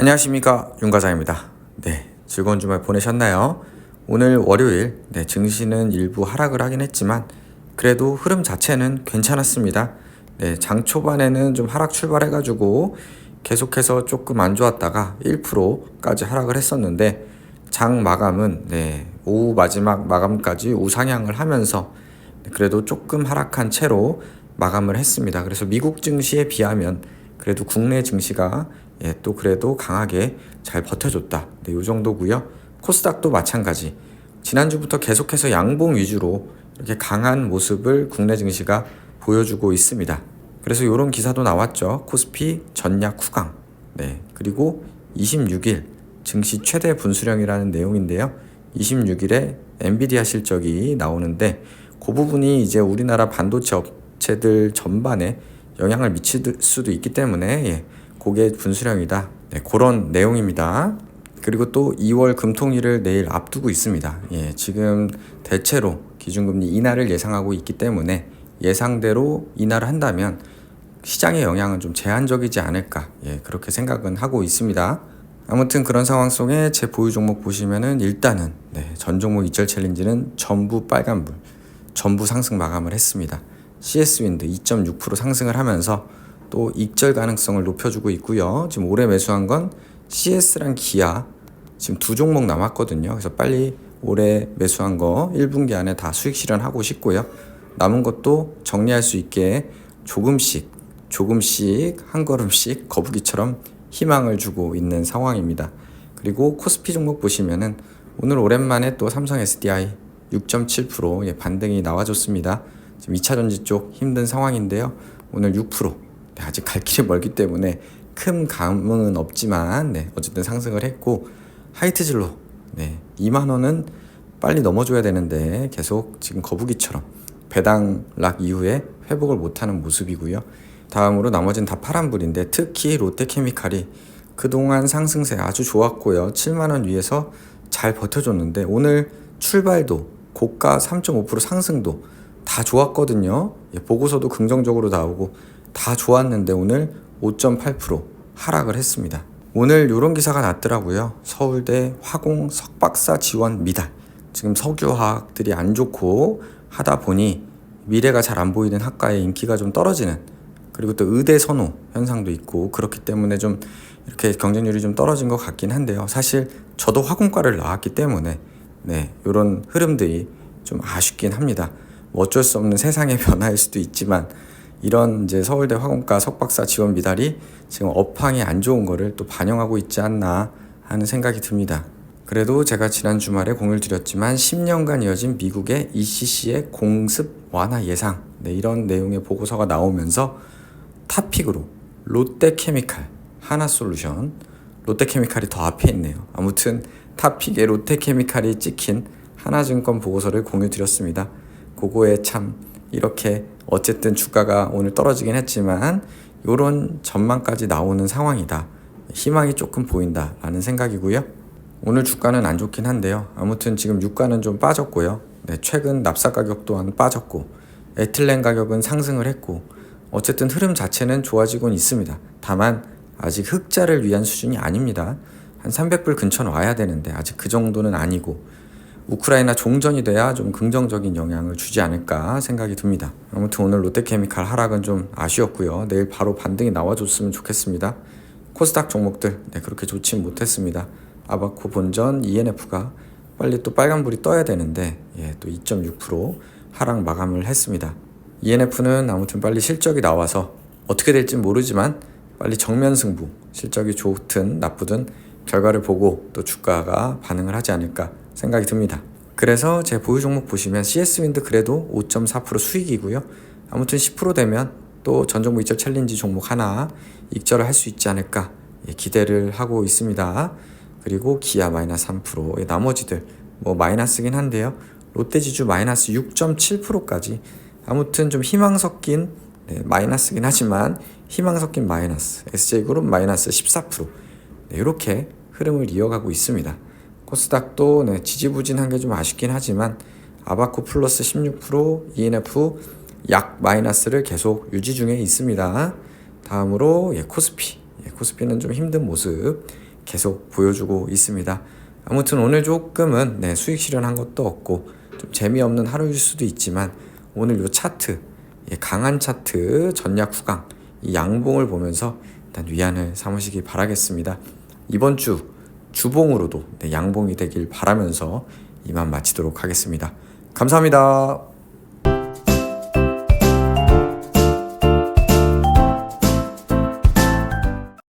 안녕하십니까 윤과장입니다. 네, 즐거운 주말 보내셨나요? 오늘 월요일 네, 증시는 일부 하락을 하긴 했지만 그래도 흐름 자체는 괜찮았습니다. 네, 장 초반에는 좀 하락 출발해가지고 계속해서 조금 안 좋았다가 1%까지 하락을 했었는데 장 마감은 네, 오후 마지막 마감까지 우상향을 하면서 그래도 조금 하락한 채로 마감을 했습니다. 그래서 미국 증시에 비하면 그래도 국내 증시가 예, 또 그래도 강하게 잘 버텨줬다. 네, 이 정도고요. 코스닥도 마찬가지. 지난주부터 계속해서 양봉 위주로 이렇게 강한 모습을 국내 증시가 보여주고 있습니다. 그래서 이런 기사도 나왔죠. 코스피 전략 후강. 네. 그리고 26일 증시 최대 분수령이라는 내용인데요. 26일에 엔비디아 실적이 나오는데 그 부분이 이제 우리나라 반도체 업체들 전반에 영향을 미칠 수도 있기 때문에 예, 그게 분수령이다. 네, 그런 내용입니다. 그리고 또 2월 금통일을 내일 앞두고 있습니다. 예, 지금 대체로 기준금리 인하를 예상하고 있기 때문에 예상대로 인하를 한다면 시장의 영향은 좀 제한적이지 않을까 예, 그렇게 생각은 하고 있습니다. 아무튼 그런 상황 속에 제 보유 종목 보시면은 일단은 네, 전 종목 이절 챌린지는 전부 빨간불, 전부 상승 마감을 했습니다. CS 윈드 2.6% 상승을 하면서 또 익절 가능성을 높여주고 있고요. 지금 올해 매수한 건 CS랑 기아 지금 두 종목 남았거든요. 그래서 빨리 올해 매수한 거 1분기 안에 다 수익 실현하고 싶고요. 남은 것도 정리할 수 있게 조금씩 조금씩 한 걸음씩 거북이처럼 희망을 주고 있는 상황입니다. 그리고 코스피 종목 보시면은 오늘 오랜만에 또 삼성 SDI 6.7% 예, 반등이 나와줬습니다. 지금 2차 전지 쪽 힘든 상황인데요. 오늘 6% 네, 아직 갈 길이 멀기 때문에 큰 감흥은 없지만 네, 어쨌든 상승을 했고 하이트질로 네, 2만 원은 빨리 넘어줘야 되는데 계속 지금 거북이처럼 배당락 이후에 회복을 못하는 모습이고요. 다음으로 나머지는 다 파란불인데 특히 롯데케미칼이 그동안 상승세 아주 좋았고요. 7만 원 위에서 잘 버텨줬는데 오늘 출발도 고가 3.5% 상승도 다 좋았거든요. 예, 보고서도 긍정적으로 나오고 다 좋았는데 오늘 5.8% 하락을 했습니다. 오늘 이런 기사가 났더라고요. 서울대 화공 석박사 지원 미달. 지금 석유화학들이 안 좋고 하다 보니 미래가 잘 안 보이는 학과의 인기가 좀 떨어지는 그리고 또 의대 선호 현상도 있고 그렇기 때문에 좀 이렇게 경쟁률이 좀 떨어진 것 같긴 한데요. 사실 저도 화공과를 나왔기 때문에 네, 이런 흐름들이 좀 아쉽긴 합니다. 뭐 어쩔 수 없는 세상의 변화일 수도 있지만 이런 이제 서울대 화공과 석박사 지원 미달이 지금 업황이 안 좋은 거를 또 반영하고 있지 않나 하는 생각이 듭니다. 그래도 제가 지난 주말에 공유를 드렸지만 10년간 이어진 미국의 ECC의 공습 완화 예상 네, 이런 내용의 보고서가 나오면서 탑픽으로 롯데케미칼 하나솔루션 롯데케미칼이 더 앞에 있네요. 아무튼 탑픽에 롯데케미칼이 찍힌 하나증권 보고서를 공유 드렸습니다. 그거에 참 이렇게 어쨌든 주가가 오늘 떨어지긴 했지만 이런 전망까지 나오는 상황이다. 희망이 조금 보인다라는 생각이고요. 오늘 주가는 안 좋긴 한데요. 아무튼 지금 유가는 좀 빠졌고요. 네, 최근 납사 가격 또한 빠졌고 에틸렌 가격은 상승을 했고 어쨌든 흐름 자체는 좋아지곤 있습니다. 다만 아직 흑자를 위한 수준이 아닙니다. 한 300불 근처는 와야 되는데 아직 그 정도는 아니고 우크라이나 종전이 돼야 좀 긍정적인 영향을 주지 않을까 생각이 듭니다. 아무튼 오늘 롯데케미칼 하락은 좀 아쉬웠고요. 내일 바로 반등이 나와줬으면 좋겠습니다. 코스닥 종목들 네, 그렇게 좋진 못했습니다. 아바코 본전 ENF가 빨리 또 빨간불이 떠야 되는데 예, 또2.6% 하락 마감을 했습니다. ENF는 아무튼 빨리 실적이 나와서 어떻게 될지 모르지만 빨리 정면 승부 실적이 좋든 나쁘든 결과를 보고 또 주가가 반응을 하지 않을까 생각이 듭니다. 그래서 제 보유 종목 보시면 CS 윈드 그래도 5.4% 수익이고요. 아무튼 10% 되면 또 전종목 이적 챌린지 종목 하나 익절을 할 수 있지 않을까 예, 기대를 하고 있습니다. 그리고 기아 마이너스 3%, 나머지들 뭐 마이너스긴 한데요. 롯데지주 마이너스 6.7%까지 아무튼 좀 희망 섞인 네, 마이너스긴 하지만 희망 섞인 마이너스 SJ그룹 마이너스 14% 네, 이렇게 흐름을 이어가고 있습니다. 코스닥도 네, 지지부진한 게 좀 아쉽긴 하지만 아바코 플러스 16% ENF 약 마이너스를 계속 유지 중에 있습니다. 다음으로 예, 코스피 예, 코스피는 좀 힘든 모습 계속 보여주고 있습니다. 아무튼 오늘 조금은 네, 수익 실현한 것도 없고 좀 재미없는 하루일 수도 있지만 오늘 요 차트 예, 강한 차트 전략 후강 이 양봉을 보면서 일단 위안을 삼으시기 바라겠습니다. 이번 주 주봉으로도 네, 양봉이 되길 바라면서 이만 마치도록 하겠습니다. 감사합니다.